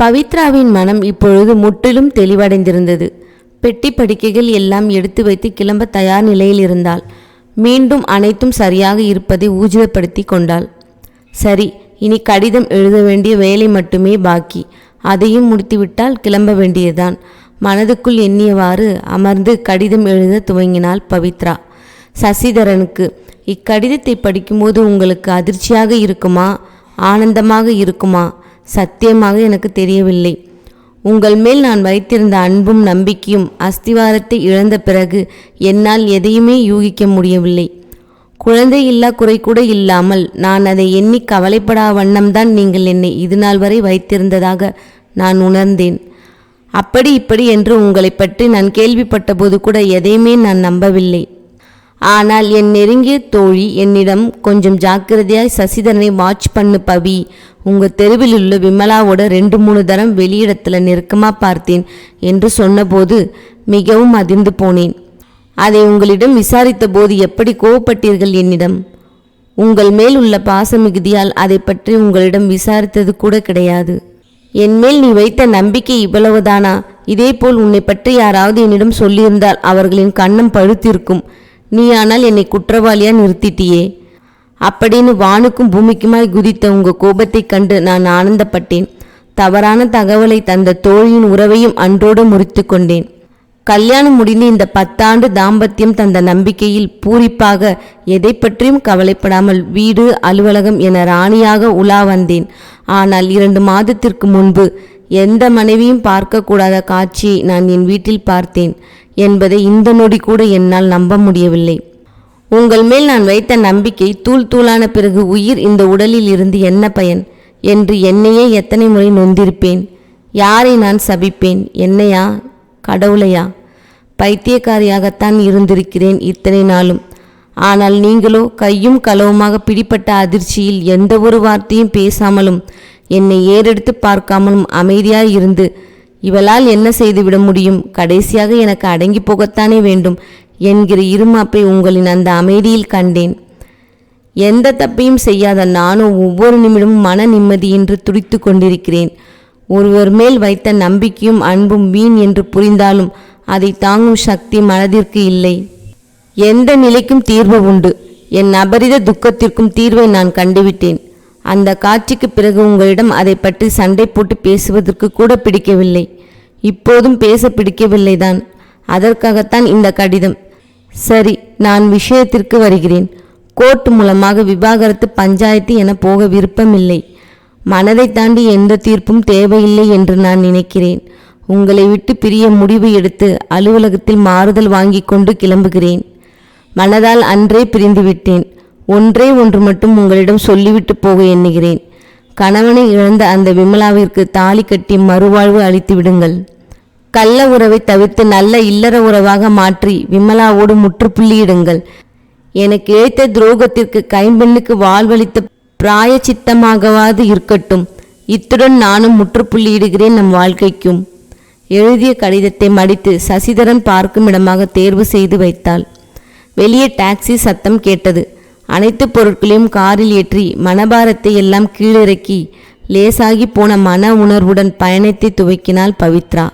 பவித்ராவின் மனம் இப்பொழுது முற்றிலும் தெளிவடைந்திருந்தது. பெட்டி படிக்கைகள் எல்லாம் எடுத்து வைத்து கிளம்ப தயார் நிலையில் இருந்தாள். மீண்டும் அனைத்தும் சரியாக இருப்பதை ஊர்ஜிதப்படுத்தி கொண்டாள். சரி இனி கடிதம் எழுத வேண்டிய வேலை மட்டுமே பாக்கி. அதையும் முடித்துவிட்டால் கிளம்ப வேண்டியதுதான். மனதுக்குள் எண்ணியவாறு அமர்ந்து கடிதம் எழுத துவங்கினாள் பவித்ரா. சசிதரனுக்கு இக்கடிதத்தை படிக்கும்போது உங்களுக்கு அதிர்ச்சியாக இருக்குமா? ஆனந்தமாக இருக்குமா? சத்தியமாக எனக்கு தெரியவில்லை. உங்கள் மேல் நான் வைத்திருந்த அன்பும் நம்பிக்கையும் அஸ்திவாரத்தை இழந்த பிறகு என்னால் எதையுமே யூகிக்க முடியவில்லை. குழந்தை இல்லா குறை கூட இல்லாமல் நான் அதை எண்ணி கவலைப்படா வண்ணம்தான் நீங்கள் என்னை இதுநாள் வரை வைத்திருந்ததாக நான் உணர்ந்தேன். அப்படி இப்படி என்று உங்களை பற்றி நான் கேள்விப்பட்டபோது கூட எதையுமே நான் நம்பவில்லை. ஆனால் என் நெருங்கிய தோழி என்னிடம் கொஞ்சம் ஜாக்கிரதையாய் சசிதரனை வாட்ச் பண்ணு பவி. உங்க தெருவில் உள்ள விமலாவோட ரெண்டு மூணு தரம் வெளியிடத்துல நெருக்கமா பார்த்தேன் என்று சொன்னபோது மிகவும் அதிர்ந்து போனேன். அதை உங்களிடம் விசாரித்த போது எப்படி கோவப்பட்டீர்கள் என்னிடம்? உங்கள் மேல் உள்ள பாச மிகுதியால் அதை பற்றி உங்களிடம் விசாரித்தது கூட கிடையாது. என் மேல் நீ வைத்த நம்பிக்கை இவ்வளவுதானா? இதேபோல் உன்னை பற்றி யாராவது என்னிடம் சொல்லியிருந்தால் அவர்களின் கண்ணம் பழுத்திருக்கும். நீ ஆனால் என்னை குற்றவாளியா நிறுத்திட்டியே? அப்படின்னு வானுக்கும் பூமிக்குமாய் குதித்த உங்க கோபத்தைக் கண்டு நான் ஆனந்தப்பட்டேன். தவறான தகவலை தந்த தோழியின் உறவையும் அன்றோடு முறித்து கொண்டேன். கல்யாணம் முடிந்து இந்த பத்தாண்டு தாம்பத்தியம் தந்த நம்பிக்கையில் பூரிப்பாக எதை பற்றியும் கவலைப்படாமல் வீடு அலுவலகம் என ராணியாக உலா வந்தேன். ஆனால் இரண்டு மாதத்திற்கு முன்பு எந்த மனைவியும் பார்க்கக்கூடாத காட்சியை நான் என் வீட்டில் பார்த்தேன். என்பதை இந்த நொடி கூட என்னால் நம்ப முடியவில்லை. உங்கள் மேல் நான் வைத்த நம்பிக்கை தூள் தூளான பிறகு உயிர் இந்த உடலில் இருந்து என்ன பயன்? என்று என்னையே எத்தனை முறை நொந்திருப்பேன். யாரை நான் சபிப்பேன்? என்னையா? கடவுளையா? பைத்தியக்காரியாகத்தான் இருந்திருக்கிறேன் இத்தனை நாளும். ஆனால் நீங்களோ கையும் களவுமாக பிடிப்பட்ட அதிர்ச்சியில் எந்த ஒரு வார்த்தையும் பேசாமலும் என்னை ஏறெடுத்து பார்க்காமலும் அமைதியாய் இருந்து இவளால் என்ன செய்துவிட முடியும்? கடைசியாக எனக்கு அடங்கி போகத்தானே வேண்டும்? என்கிற இருமாப்பை உங்களின் அந்த அமைதியில் கண்டேன். எந்த தப்பையும் செய்யாத நானும் ஒவ்வொரு நிமிடமும் மன நிம்மதியின்றி துடித்து கொண்டிருக்கிறேன். ஒருவர் மேல் வைத்த நம்பிக்கையும் அன்பும் வீண் என்று புரிந்தாலும் அதை தாங்கும் சக்தி மனதிற்கு இல்லை. எந்த நிலைக்கும் தீர்வு உண்டு. என் அபரித துக்கத்திற்கும் தீர்வை நான் கண்டுவிட்டேன். அந்த காட்சிக்கு பிறகு உங்களிடம் அதை பற்றி சண்டை போட்டு பேசுவதற்கு கூட பிடிக்கவில்லை. இப்போதும் பேச பிடிக்கவில்லைதான். அதற்காகத்தான் இந்த கடிதம். சரி நான் விஷயத்திற்கு வருகிறேன். கோர்ட் மூலமாக விவாகரத்து பஞ்சாயத்து என போக விருப்பமில்லை. மனதை தாண்டி எந்த தீர்ப்பும் தேவையில்லை என்று நான் நினைக்கிறேன். உங்களை விட்டு பிரிய முடிவு எடுத்து அலுவலகத்தில் மாறுதல் வாங்கி கொண்டு கிளம்புகிறேன். மனதால் அன்றே பிரிந்துவிட்டேன். ஒன்றே ஒன்று மட்டும் உங்களிடம் சொல்லிவிட்டு போக எண்ணுகிறேன். கணவனை இழந்த அந்த விமலாவிற்கு தாலி கட்டி மறுவாழ்வு அளித்து விடுங்கள். கள்ள உறவை தவிர்த்து நல்ல இல்லற உறவாக மாற்றி விமலாவோடு முற்றுப்புள்ளியிடுங்கள் எனக்கு இழைத்த துரோகத்திற்கு கைம்பெண்ணுக்கு வாழ்வளித்த பிராயச்சித்தமாகவாது இருக்கட்டும். இத்துடன் நானும் முற்றுப்புள்ளியிடுகிறேன் நம் வாழ்க்கைக்கும். எழுதிய கடிதத்தை மடித்து சசிதரன் பார்க்கும் இடமாக தேர்வு செய்து வைத்தாள். வெளியே டாக்ஸி சத்தம் கேட்டது. அனைத்து பொருட்களையும் காரில் ஏற்றி மனபாரத்தை எல்லாம் கீழிறக்கி லேசாகி போன மன உணர்வுடன் பயணத்தை துவக்கினாள் பவித்ரா.